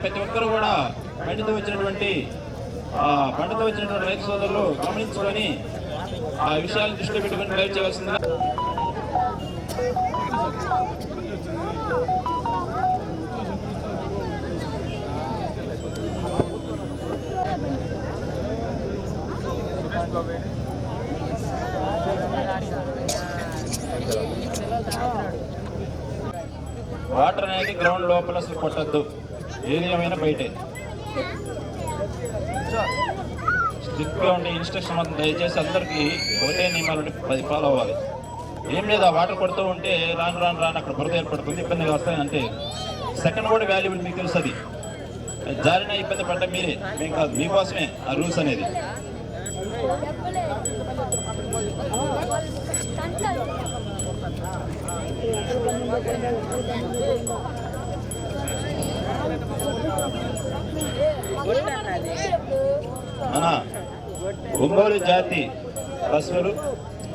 ప్రతి ఒక్కరూ కూడా బండితో వచ్చినటువంటి ఆ వచ్చినటువంటి రైతు సోదరులు గమనించుకొని ఆ విషయాలను దృష్టిలో పెట్టుకొని డ్రైవ్ చేయవలసిందిగా వాటర్ అనేది గ్రౌండ్ లోపల కొట్టద్దు. ఏది ఏమైనా బయటే. స్ట్రిక్ట్గా ఉండే ఇన్స్ట్రక్షన్ మాత్రం దయచేసి అందరికీ ఒకటే నియమాలు పది ఫాలో అవ్వాలి. ఏం లేదు ఆ వాటర్ కొడుతూ ఉంటే రాను రాను రాను అక్కడ బురద ఏర్పడుతుంది ఇబ్బందిగా వస్తాయి అంటే సెకండ్ కూడా వాల్యుబుల్ మీకు తెలుసు అది జారిన ఇబ్బంది పడ్డ మీరే మేము కాదు మీకోసమే ఆ రూల్స్ అనేది. మన ఒంగోలు జాతి పశువులు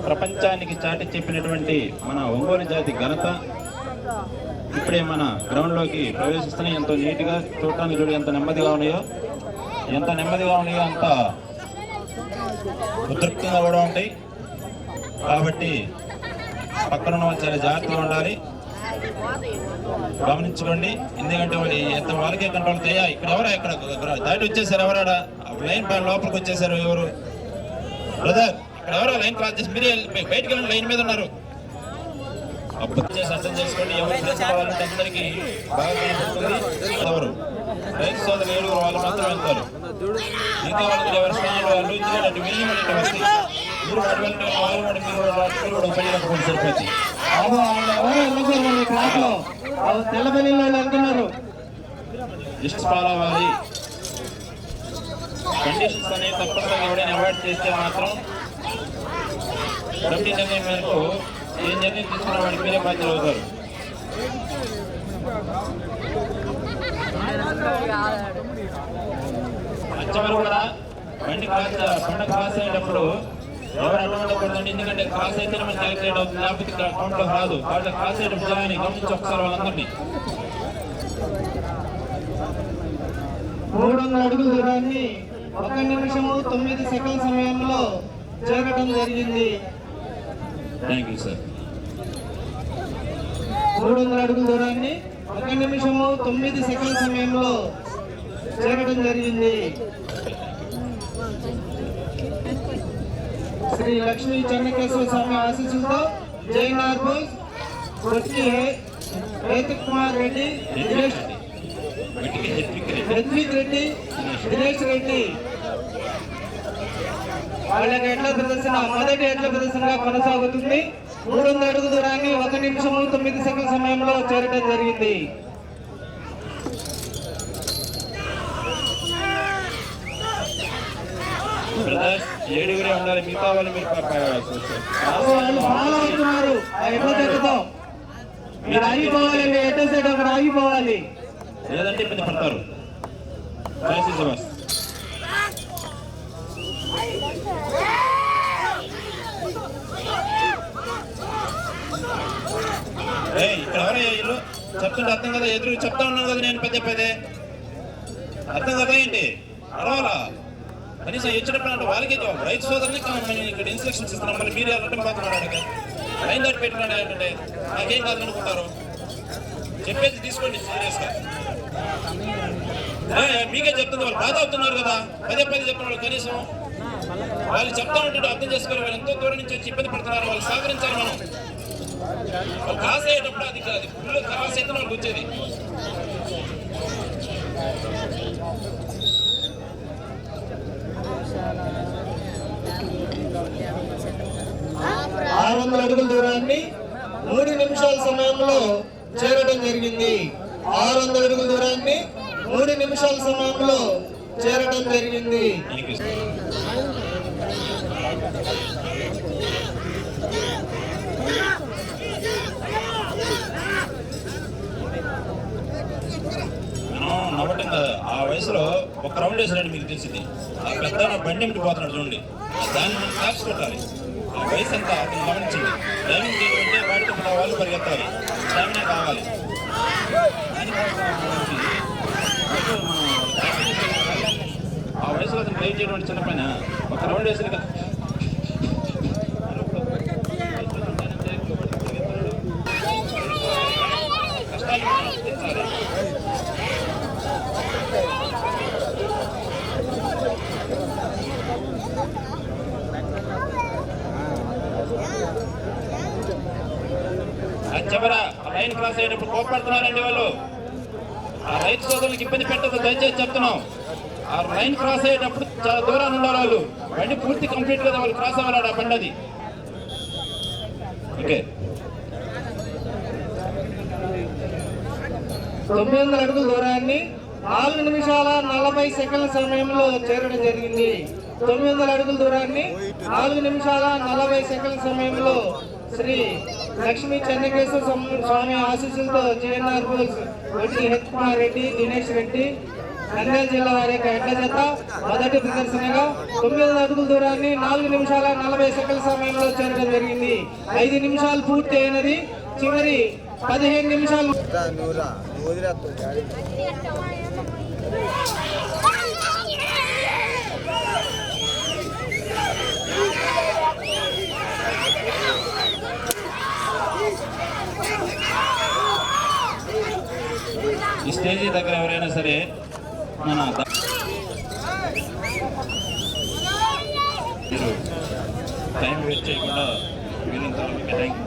ప్రపంచానికి చాటి చెప్పినటువంటి మన ఒంగోలు జాతి ఘనత ఇప్పుడే మన గ్రౌండ్లోకి ప్రవేశిస్తున్నాయి. ఎంతో నీట్గా చూడటానికి చూడు ఎంత నెమ్మదిగా ఉన్నాయో. ఎంత నెమ్మదిగా ఉన్నాయో అంత ఉద్రిక్తంగా కూడా ఉంటాయి. కాబట్టి పక్కన చాలా జాగ్రత్తగా ఉండాలి. గమనించుకోండి. ఎందుకంటే వాళ్ళు ఎంత వాళ్ళకే కంట్రోల్ చేయ ఇక్కడ ఎవరా ఇక్కడ? దాటి వచ్చేసారు ఎవరాడా? లైన్ లోపలికి వచ్చేసారు ఎవరు? బ్రదర్ ఇక్కడ ఎవరో లైన్ క్రాస్ చేసి? మీరే వెళ్ళి- బయటికి వెళ్ళండి లైన్ మీద ఉన్నారు. అప్పుడు అర్థం చేసుకోండి ఎవరు అందరికీ బాగా ఎవరు? రైతు సోదరు ఏడుగురు వాళ్ళు మాత్రం వెళ్తారు మిగతా వాళ్ళకి ఎవరి వాళ్ళు ఎందుకంటే మీరు వాళ్ళు మీరు కూడా సరిపోతుంది బాబు ఆయన ఎవరు వాళ్ళు వాళ్ళు కండిషన్స్ అనేవి తప్పనిసరిగా ఎవరైనా అవాయిడ్ చేస్తే మాత్రం కమిటీ నిర్ణయం మేరకు ఏ నిర్ణయం తీసుకున్న వాడి మీరే బాధ్యత అవుతారు. అంచవరకు కూడా బండి క్రాస్ బండి అయ్యేటప్పుడు ఎందుకంటే క్రాస్ అయితే క్యాలిక్యులేట్ అవుతుంది లేకపోతే కౌంట్లో రాదు కాబట్టి క్రాస్ అయ్యేటప్పుడు జనాన్ని గమనించి ఒకసారి వాళ్ళందరినీ. మూడు వందల అడుగుల దూరాన్ని ఒక నిమిషము తొమ్మిది సెకండ్ల సమయంలో చేరడం జరిగింది. థ్యాంక్ యూ సార్ మూడు వందల అడుగుల దూరాన్ని ఒక నిమిషము తొమ్మిది సెకండ్ల సమయంలో చేరడం జరిగింది. శ్రీ లక్ష్మీ చెన్నకేశ్వర స్వామి ఆశీస్సులతో జైనార్ బోస్ కొచ్చి హేతు కుమార్ రెడ్డి దినేష్ రెడ్డి దినేష్ రెడ్డి. వాళ్ళకి ఎట్ల ప్రదర్శన మొదటి ఎట్ల ప్రదర్శనగా కొనసాగుతుంది. మూడు వందల అడుగు దూరాన్ని ఒక నిమిషము తొమ్మిది సెకండ్ సమయంలో చేరడం జరిగింది. బ్రదర్స్ ఏడుగురే ఉండాలి మిగతా వాళ్ళు మీరు అవుతున్నారు సైడ్ అక్కడ ఆగిపోవాలి. లేదంటే ఇబ్బంది పడతారు. దయచేసి బస్ ఏయ్, ఇక్కడ ఎవరయ్యా ఇల్లు? చెప్తుంటే అర్థం కదా ఎదురు చెప్తా ఉన్నాను కదా నేను పెద్ద పెద్దే. అర్థం కదా ఏంటి? అరవాలా కనీసం ఇచ్చినప్పుడు వాళ్ళకే జవాబు రైతు సోదరులకి ఇక్కడ ఇన్స్ట్రక్షన్స్ ఇస్తున్నాం మళ్ళీ మీరు వెళ్ళటం పోతున్నారు అడిగి లైన్ దాటి పెట్టినాడు ఏంటంటే నాకేం కాదు అనుకుంటారు తీసుకోండి సీరియస్గా. మీకే చెప్తుంది వాళ్ళు. బాధ అవుతున్నారు కదా. పదే పదే చెప్తున్నారు కనీసం. వాళ్ళు చెప్తా ఉంటే అర్థం చేసుకోవాలి. వాళ్ళు ఎంతో దూరం నుంచి వచ్చి ఇబ్బంది పడుతున్నారు. వాళ్ళు సహకరించాలి మనం. వాళ్ళు క్రాస్ అయ్యేటప్పుడు అది కాదు. ఫుల్ క్రాస్ అయితే వాళ్ళకి వచ్చేది. ఆరు వందల అడుగుల దూరాన్ని మూడు నిమిషాల సమయంలో చేరడం జరిగింది. ఆరు వందల అడుగుల దూరాన్ని మూడు నిమిషాల సమయంలో చేరడం జరిగింది. నవ్వటం ఆ వయసులో ఒక రౌండ్ వేసినట్టు మీకు తెలిసింది. ఆ పెద్ద బండి పోతున్నాడు చూడండి. దాన్ని మనం క్లాప్స్ కొట్టాలి వయసు అంతా అతను గమనించింది డ్రైవింగ్ చేయకుంటే వాడికి మన వాళ్ళు పరిగెత్తాలి. స్టామినా కావాలి. ఆ వయసులో అతను డ్రైవ్ చేయడం చిన్నపైన ఒక రౌండ్ వేసరికి ఆ కోపడుతున్నారండి వాళ్ళు. ఆ రైతు సోదరులకు ఇబ్బంది పెట్టదు దయచేసి చెప్తున్నాం. ఆ లైన్ క్రాస్ అయ్యేటప్పుడు చాలా దూరాన్ని ఉండాలి వాళ్ళు. బండి పూర్తి కంప్లీట్ కదా వాళ్ళు క్రాస్ అవ్వాలి ఆ బండి అది. ఓకే. తొమ్మిది వందల అడుగుల దూరాన్ని నాలుగు నిమిషాల నలభై సెకండ్ల సమయంలో చేరడం జరిగింది. తొమ్మిది వందల అడుగుల దూరాన్ని నాలుగు నిమిషాల నలభై సెకండ్ల సమయంలో శ్రీ లక్ష్మీ చెన్నకేశ్వర స్వామి- స్వామి ఆశీస్సులతో జేఎన్ఆర్ బోల్స్ వడ్డీ హెచ్ కుమార్ రెడ్డి దినేష్ రెడ్డి నంద్యాల జిల్లా వారి యొక్క ఎడ్ల జత మొదటి ప్రదర్శనగా తొమ్మిది అడుగుల దూరాన్ని నాలుగు నిమిషాల నలభై సెకండ్ల సమయంలో చేరడం జరిగింది. ఐదు నిమిషాలు పూర్తి అయినది. చివరి పదిహేను నిమిషాలు ఈ స్టేజీ దగ్గర ఎవరైనా సరే మన మీరు టైం వేస్ట్ చేయకుండా వీళ్ళంత వరకు కేటాయించి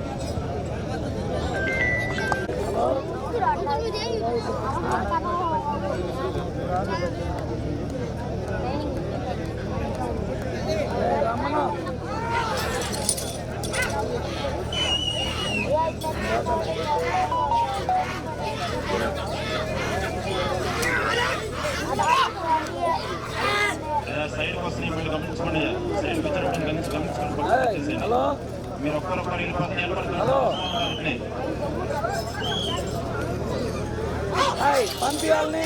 సైడ్ వస్తున్నాయి మీరు గమనించుకోండి సైడ్ వచ్చినప్పుడు గమనించి గమనించుకోండి పక్కకు వచ్చేసేయండి. మీరు ఒక్కరొక్కరు పంపించాలని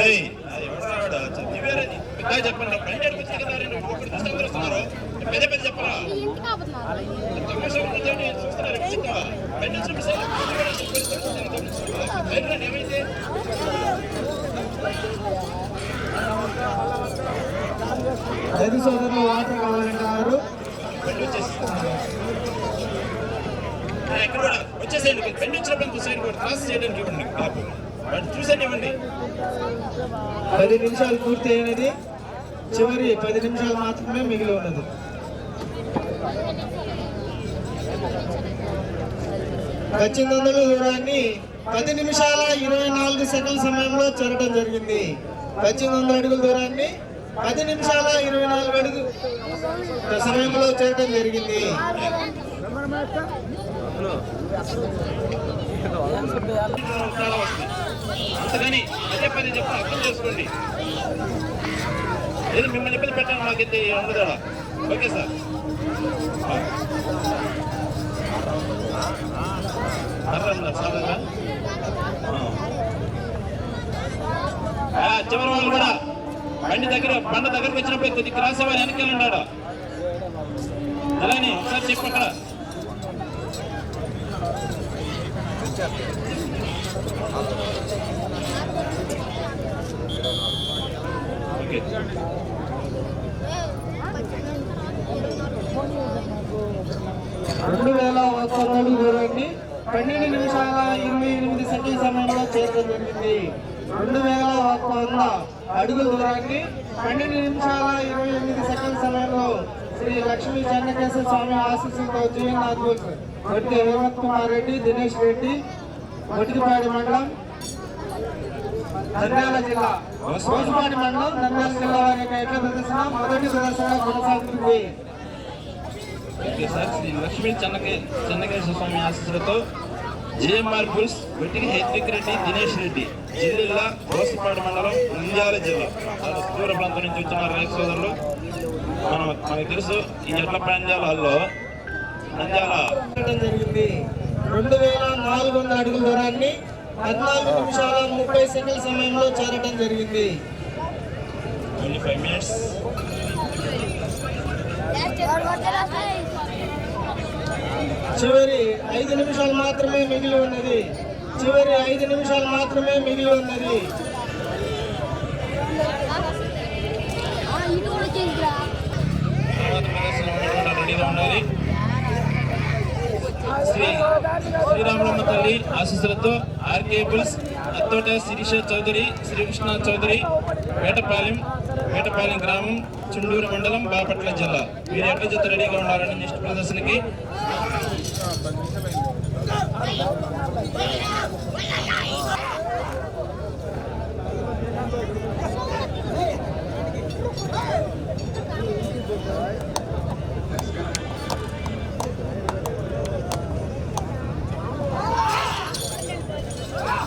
ఏయ్, అది ఎవడ్రా వాడు? చ- దివ్యారాజు, పెద్దగా చెప్పండి బయట వచ్చి కదా రే, నువ్వు ఒకటి చూస్తే అందరూ వస్తున్నారు. పెద్ద పెద్ద చెప్పరా తమాషా ఉంటుందండి, చూస్తున్నారు, ఎక్కడ చెప్తావా? బయట నుంచి చూపిస్తే, దివ్యారాజు పోయి చూపిస్తాను, గమనించుకో. బయట రండి, ఏమైంది? రైతు సోదరులు వాటర్ ఎక్కడ వచ్చేసేయండి. బండి వచ్చినప్పుడు సైడ్ కూడా క్రాస్ చేయడానికి ఇవ్వండి. చూసేయండి పది నిమిషాలు పూర్తి అయినది చివరి పది నిమిషాలు మాత్రమే మిగిలి ఉన్నది. పద్దెనిమిది దూరాన్ని పది నిమిషాల ఇరవై నాలుగు సెకండ్ల సమయంలో చేరడం జరిగింది. పద్దెనిమిది వందల అడుగుల దూరాన్ని పది నిమిషాల ఇరవై నాలుగు అడుగు. సమయంలో చేయడం జరిగింది. చాలా అదే పని చెప్పి అర్థం చేసుకోండి. ఏది మిమ్మల్ని ఇబ్బంది పెట్టాను మాకైతే ఉండదు? ఆడ. Okay sir. అర్థం సార్ చివరి వాళ్ళు కూడా బండి దగ్గర బండ దగ్గరకు వచ్చినప్పుడు కొద్ది క్రాస్ అవ్వాలి వెనకాల ఉన్నాడు. అలానే ఒకసారి చెప్పు అక్కడ. రెండు వేల ఒక్క అడుగు దూరాన్ని పన్నెండు నిమిషాల ఇరవై ఎనిమిది సెకండ్ సమయంలో చేరడం జరిగింది రెండు వేల ఒక్క వంద అడుగుల దూరాన్ని పన్నెండు నిమిషాల ఇరవై ఎనిమిది సెకండ్ సమయంలో శ్రీ లక్ష్మీ చెన్నకేశ్వర స్వామి ఆశీస్సులతో జీవనాథ్ అద్భుత్ వట్టి హేమంత్ కుమార్ రెడ్డి దినేష్ రెడ్డి వట్టిపాడి మండలం నంద్యాల జిల్లా కోసుపాటి మండలం నంద్యాల జిల్లా వారి యొక్క ఎట్ల ప్రదర్శన మొదటి ప్రదర్శన కొనసాగుతుంది. ఓకే సార్ శ్రీ లక్ష్మీ చెన్నకే చెన్నకేశ్వర స్వామి ఆశీస్సులతో జేఎంఆర్ బుల్స్ వెట్టికి హెత్రిక్ రెడ్డి దినేష్ రెడ్డి. జిల్లా గోసిపాడు మండలం నంద్యాల జిల్లా. దూర ప్రాంతం నుంచి వచ్చిన రైతు సోదరులు. మనం మనకు తెలుసు ఈ ఎడ్ల ప్రాంతాలలో నంద్యాల జరిగింది. రెండు వేల నాలుగు వందల అడుగుల దూరాన్ని పద్నాలుగు నిమిషాల ముప్పై సెకండ్ల సమయంలో చేరడం జరిగింది. Twenty five minutes. చివరి ఐదు నిమిషాలు మాత్రమే మిగిలి ఉన్నది. చివరి ఐదు నిమిషాలు మాత్రమే మిగిలి ఉన్నది. ఇటు రెడీగా శ్రీ తల్లి ఆశీస్సులతో ఆర్కేబుల్స్ అత్తోట శిరీష చౌదరి శ్రీకృష్ణ చౌదరి వేటపాలెం వేటపాలెం గ్రామం చుండూరు మండలం బాపట్ల జిల్లా. మీరు ఎట్ల జత రెడీగా ఉండాలని నెక్స్ట్ ప్రదర్శనకి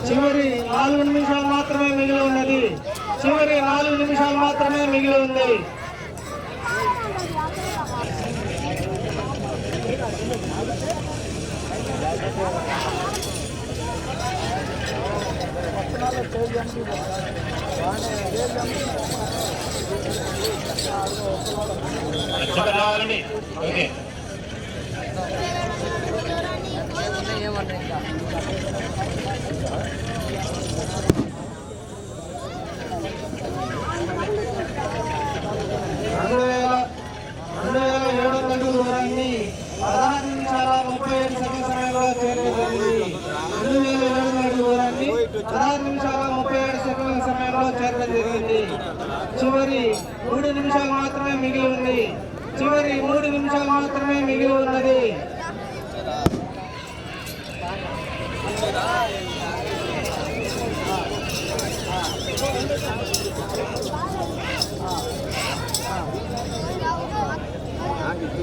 చివరి నాలుగు నిమిషాలు మాత్రమే మిగిలి ఉన్నది. చివరి నాలుగు నిమిషాలు మాత్రమే మిగిలి ఉంది. రెండు వేల రెండు వేల ఏడు వందల అడుగుల ప్రధాన పదహారు నిమిషాల ముప్పై ఏడు సెకండ్ సమయంలో చేరడం జరిగింది రెండు వేల ఏడు వందల అడుగుల దూరాన్ని పదహారు నిమిషాల ముప్పై ఏడు సెకండ్ల సమయంలో చేరడం జరిగింది చివరి మూడు నిమిషాలు మాత్రమే మిగిలి ఉంది. చివరి మూడు నిమిషాలు మాత్రమే మిగిలి ఉన్నది.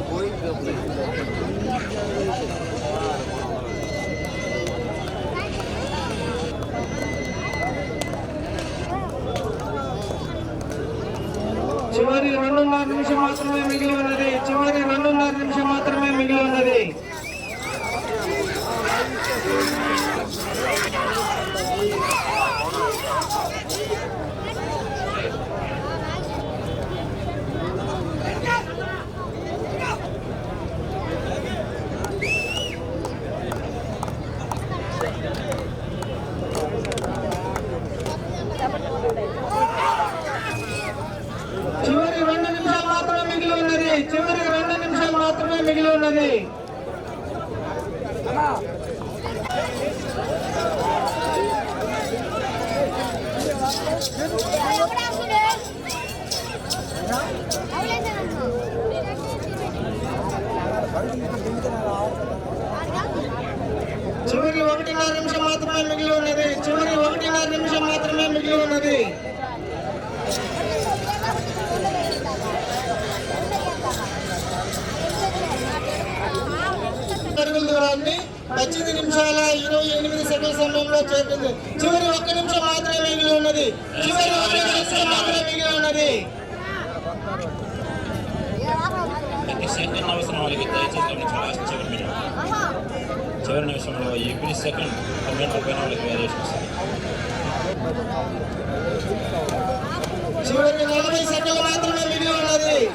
పోయింది చివరి రెండున్నర నిమిషం మాత్రమే మిగిలి ఉన్నది చివరి రెండున్నర నిమిషం మాత్రమే మిగిలి ఉన్నది చివరి రెండు నిమిషాలు మాత్రమే మిగిలి ఉన్నది చివరి రెండు నిమిషాలు మాత్రమే మిగిలి ఉన్నది చివరి ఒకటిన్నర నిమిషం మాత్రమే మిగిలి ఉన్నది. చివరి ఒకటిన్నర నిమిషం మాత్రమే మిగిలి ఉన్నది. అడుగుల దూరాన్ని. పద్దెనిమిది నిమిషాల ఇరవై ఎనిమిది సెకండ్ సమయంలో చేరుకుంది. చివరి ఒక్క నిమిషం మాత్రమే మిగిలి ఉన్నది. చివరి ఒక్క నిమిషం మాత్రమే మిగిలి ఉన్నది. సెకండ్ అవసరం వాళ్ళకి దయచేసి గమనించి లాస్ట్ చివరి నిమిషంలో ఎవ్రీ సెకండ్ కమెంట్ పైన వాళ్ళకి వేరియేషన్ వస్తుంది. నలభై సెకండ్లు మాత్రమే మిగిలి ఉన్నది.